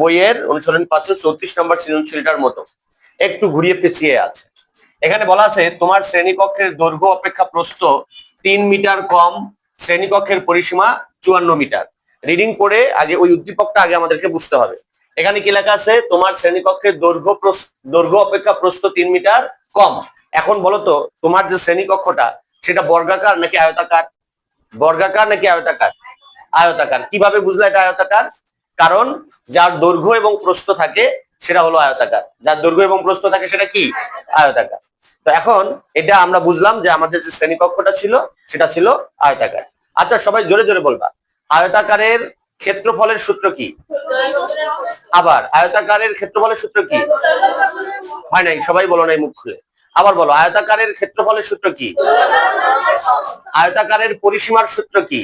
বইয়ের অনুসরণ পাচ্ছ চৌত্রিশ নম্বর সৃজনশীলটার মতো। একটু ঘুরিয়ে পেঁচিয়ে আছে। এখানে বলা আছে, তোমার শ্রেণীকক্ষের দৈর্ঘ্য অপেক্ষা প্রস্থ তিন মিটার কম, শ্রেণীকক্ষের পরিসীমা চুয়ান্ন মিটার। রিডিং পড়ে আগে ওই উদ্দীপকটা আগে আমাদেরকে বুঝতে হবে। এখানে কি লেখা আছে? তোমার শ্রেণীকক্ষের দৈর্ঘ্য দৈর্ঘ্য অপেক্ষা প্রস্থ তিন মিটার কম। এখন বলো তো, তোমার যে শ্রেণীকক্ষটা, সেটা বর্গাকার নাকি আয়তাকার? বর্গাকার নাকি আয়তাকার? আয়তাকার। কীভাবে বুঝলে এটা আয়তাকার? কারণ যার দৈর্ঘ্য এবং প্রস্থ থাকে সেটা হলো আয়তাকার। যার দৈর্ঘ্য এবং প্রস্থ থাকে সেটা কি? আয়তাকার। তো এখন এটা আমরা বুঝলাম যে আমাদের যে শ্রেণীকক্ষটা ছিল, সেটা ছিল আয়তাকার। আচ্ছা সবাই জোরে জোরে বলবা। আয়তাকারের ক্ষেত্রফলের সূত্র কি? আবার, আয়তাকারের ক্ষেত্রফলের সূত্র কি? হয় নাই, সবাই বলো নাই মুখ খুলে। আবার বলো, আয়তাকারের ক্ষেত্রফলের সূত্র কি? আয়তাকারের পরিসীমার সূত্র কি?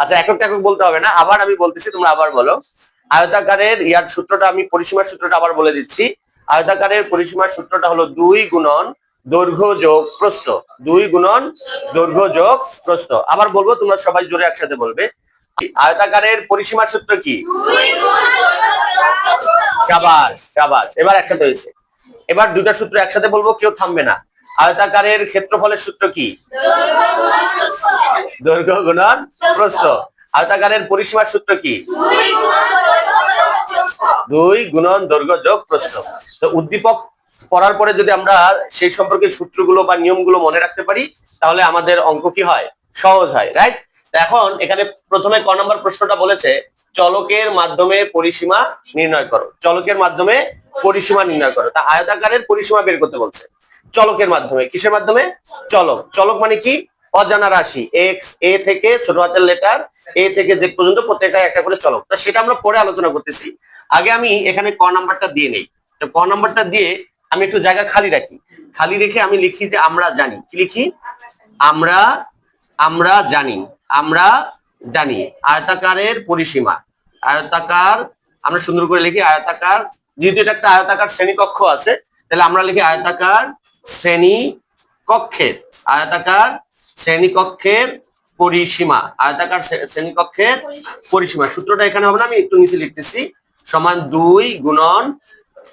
আচ্ছা একক একক বলতে হবে না, আবার আমি বলতেছি, তোমরা আবার বলো। আয়তাকারের ইয়ার সূত্রটা, আমি পরিসীমার সূত্রটা আবার বলে দিচ্ছি। আয়তাকারের পরিসীমার সূত্রটা হলো দুই গুণন দৈর্ঘ্য যোগ প্রস্থ। দুই গুণন দৈর্ঘ্য যোগ প্রস্থ। আবার বলব, তোমরা সবাই জোরে একসাথে বলবে। আয়তাকারের পরিসীমার সূত্র কি? এবার একসাথে হয়েছে। এবার দুটা সূত্র একসাথে বলব, কেউ থামবে না। আয়তাকারের ক্ষেত্রফলের সূত্র কি? দৈর্ঘ্য গুণন প্রস্থ। আয়তাকারের পরিসীমার সূত্র কি? দুই গুণন দৈর্ঘ্য যোগ প্রস্থ। তো উদ্দীপক পড়ার পরে যদি আমরা সেই সম্পর্কে সূত্রগুলো বা নিয়মগুলো মনে রাখতে পারি, তাহলে আমাদের অঙ্ক কি হয়? সহজ হয় রাইট এখন এখানে প্রথমে ক নম্বর প্রশ্নটা বলেছে, চলকের মাধ্যমে পরিসীমা নির্ণয় করো। চলকের মাধ্যমে পরিসীমা নির্ণয় করো। তা আয়তাকারের পরিসীমা বের করতে বলছে। চলকের মাধ্যমে, কিসের মাধ্যমে? চলক। চলক মানে কি? অজানা রাশি এক্স এ থেকে ছোট হাতের লেটার এ থেকে যে পর্যন্ত প্রত্যেকটা একটা করে চলক। তা সেটা আমরা পরে আলোচনা করতেছি। আগে আমি এখানে ক নাম্বারটা দিয়ে নেই। তো ক নাম্বারটা দিয়ে আমি একটু জায়গা খালি রাখি। খালি রেখে আমি লিখি যে আমরা জানি। কি লিখি? আমরা আমরা জানি। আমরা জানি, আয়তাকারের পরিসীমা। আয়তাকার, আমরা সুন্দর করে লিখি, আয়তাকার, যেহেতু এটা একটা আয়তাকার শ্রেণীকক্ষ আছে, তাহলে আমরা লিখি আয়তাকার শ্রেণি কক্ষের আয়তাকার শ্রেণীকক্ষের পরিসীমা, আয়তাকার শ্রে- শ্রেণীকক্ষের পরিসীমা। সূত্রটা এখানে হবে না, আমি একটু নিচে লিখতেছি। সমান দুই গুণন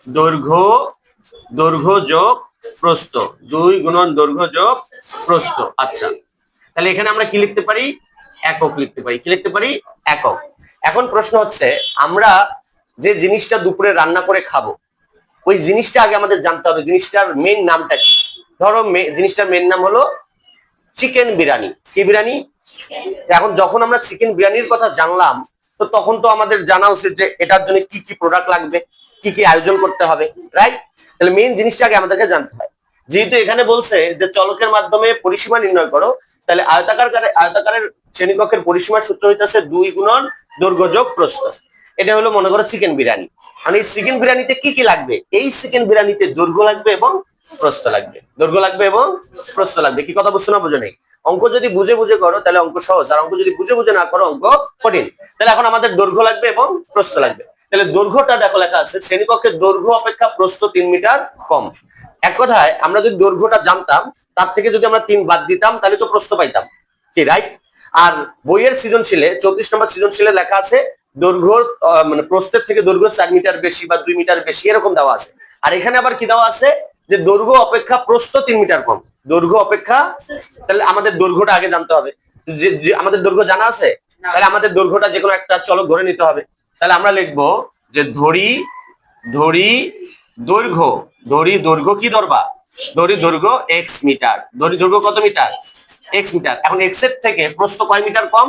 দৈর্ঘ্য দৈর্ঘ্য যোগ প্রস্থ। দুই গুণন দৈর্ঘ্য যোগ প্রস্থ। আচ্ছা। তাহলে এখানে আমরা কি লিখতে পারি? একক লিখতে পারি। কি লিখতে পারি? একক। এখন প্রশ্ন হচ্ছে আমরা যে জিনিসটা দুপুরে রান্না করে খাব ওই জিনিসটা আগে আমাদের জানতে হবে জিনিসটার মেন নামটা কি? ধরো জিনিসটার মেন নাম হলো চিকেন বিরিয়ানি। কি বিরিয়ানি? এখন যখন আমরা চিকেন বিরিয়ানির কথা জানলাম তো তখন তো আমাদের জানা উচিত যে এটার জন্য কি কি প্রোডাক্ট লাগবে কি কি আয়োজন করতে হবে রাইট তাহলে মেন জিনিসটা আগে আমাদেরকে জানতে হয়। যেহেতু এখানে বলছে যে চলকের মাধ্যমে পরিসীমা নির্ণয় করো তাহলে আয়তাকার আয়তাকারের শ্রেণীকক্ষের পরিসীমার সূত্র হইতেছে দুই গুণন দৈর্ঘ্য যোগ প্রস্থ। এটা হলো মনে করো চিকেন বিরিয়ানি। মানে চিকেন বিরিয়ানিতে কি কি লাগবে? এই চিকেন বিরিয়ানিতে দৈর্ঘ্য লাগবে এবং প্রস্থ লাগবে। দৈর্ঘ্য লাগবে এবং প্রস্থ লাগবে। কি কথা বুঝছ না বুঝো নেই? অঙ্ক যদি বুঝে বুঝে করো, তাহলে অঙ্ক সহজ। আর অঙ্ক যদি বুঝে বুঝে না করো, অঙ্ক কঠিন। তাহলে এখন আমাদের দৈর্ঘ্য লাগবে এবং প্রস্থ লাগবে। তাহলে দৈর্ঘ্যটা দেখো লেখা আছে, শ্রেণীকক্ষের দৈর্ঘ্য অপেক্ষা প্রস্থ তিন মিটার কম। এক কথায়, আমরা যদি দৈর্ঘ্যটা জানতাম তার থেকে যদি আমরা তিন বাদ দিতাম, তাহলে তো প্রস্থ পাইতাম। কি রাইট আর বইয়ের সৃজনশীলে চৌত্রিশ নম্বর সৃজনশীলে লেখা আছে, দৈর্ঘ্য মানে প্রস্থের থেকে দৈর্ঘ্য চার মিটার বেশি বা দুই মিটার বেশি, এরকম দেওয়া আছে। আর এখানে আবার কি দেওয়া আছে? যে দৈর্ঘ্য অপেক্ষা প্রস্থ তিন মিটার কম। দৈর্ঘ্য অপেক্ষা, তাহলে আমাদের দৈর্ঘ্যটা আগে জানতে হবে। যে যে আমাদের দৈর্ঘ্য জানা আছে? তাহলে আমাদের দৈর্ঘ্যটা যে কোনো একটা চলক ধরে নিতে হবে। তাহলে আমরা লিখব যে ধরি ধরি দৈর্ঘ্য ধরি দৈর্ঘ্য কি ধরবা ধরি দৈর্ঘ্য এক্স মিটার। ধরি দৈর্ঘ্য কত মিটার? X metre. এখন এক্সের থেকে প্রস্থ কয় মিটার কম?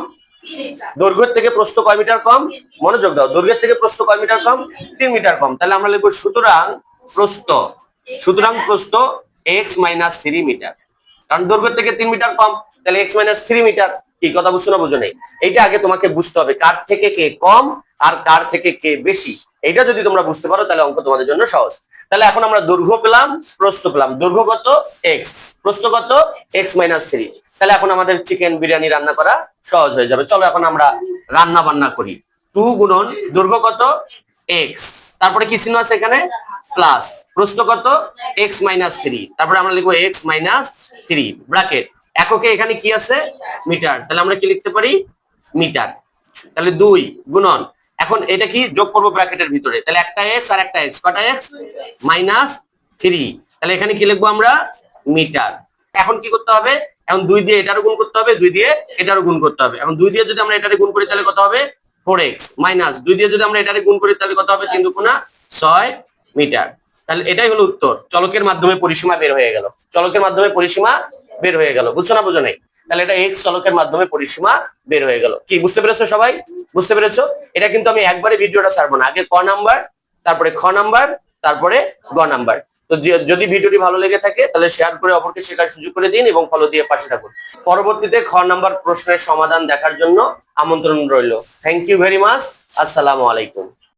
দৈর্ঘ্যের থেকে প্রস্থ কয় মিটার কম? মনোযোগ দাও। দৈর্ঘ্যের থেকে প্রস্থ কয় মিটার কম? তিন মিটার কম। তাহলে আমরা লিখব সুতরাং প্রস্থ। সুতরাং প্রস্থ এক্স মাইনাস থ্রি মিটার। কারণ দৈর্ঘ্যের থেকে তিন মিটার কম। তাহলে এক্স মাইনাস থ্রি মিটার। কি কথা বুঝছ না বুঝো নেই? এইটা আগে তোমাকে বুঝতে হবে কার থেকে কে কম আর কার থেকে কে বেশি। এটা যদি তোমরা বুঝতে পারো তাহলে অঙ্ক তোমাদের জন্য সহজ। তাহলে এখন আমরা দৈর্ঘ্য পেলাম, প্রস্থ পেলাম। দৈর্ঘ্য কত? এক্স প্রস্থ কত? এক্স মাইনাস থ্রি তাহলে এখন আমাদের চিকেন বিরিয়ানি রান্না করা সহজ হয়ে যাবে। চলো এখন আমরা রান্না বান্না করি। টু গুণন দৈর্ঘ্য কত? এক্স তারপরে কি চিহ্ন আছে এখানে? প্লাস প্রস্থ কত? এক্স মাইনাস থ্রি তারপরে আমরা লিখব এক্স মাইনাস থ্রি ব্র্যাকেট এককে এখানে কি আছে? মিটার তাহলে আমরা কি লিখতে পারি? মিটার তাহলে দুই গুণন এখন এটা কি যোগ করব ব্র্যাকেটের ভিতরে? তাহলে একটা এক্স আর একটা এক্স কটা এক্স মাইনাস থ্রি তাহলে এখানে কি লিখব আমরা? মিটার এখন কি করতে হবে? এখন দুই দিয়ে এটারও গুণ করতে হবে, দুই দিয়ে এটারও গুণ করতে হবে। এখন দুই দিয়ে যদি আমরা এটারে গুণ করি, তাহলে কত হবে? ফোর এক্স মাইনাস দুই দিয়ে যদি আমরা এটারে গুণ করি, তাহলে কত হবে? তিন দুগুণা ছয় মিটার তাহলে এটাই হলো উত্তর। চলকের মাধ্যমে পরিসীমা বের হয়ে গেল। চলকের মাধ্যমে পরিসীমা বের হয়ে গেল। বুঝছ না, বুঝো নাই? তাহলে এটা এক্স চলকের মাধ্যমে পরিসীমা বের হয়ে গেল। কি, বুঝতে পেরেছ সবাই? বুঝতে পেরেছ? এটা কিন্তু আমি একবারে ভিডিওটা ছাড়বো না। আগে ক নাম্বার, তারপরে খ নাম্বার, তারপরে গ নাম্বার। তো যদি ভিডিওটি ভালো লেগে থাকে, তাহলে শেয়ার করে অপরকে শেখার সুযোগ করে দিন এবং ফলো দিয়ে পাশে থাকুন। পরবর্তীতে খ নাম্বার প্রশ্নের সমাধান দেখার জন্য আমন্ত্রণ রইল। থ্যাংক ইউ ভেরি মাচ আসসালামু আলাইকুম।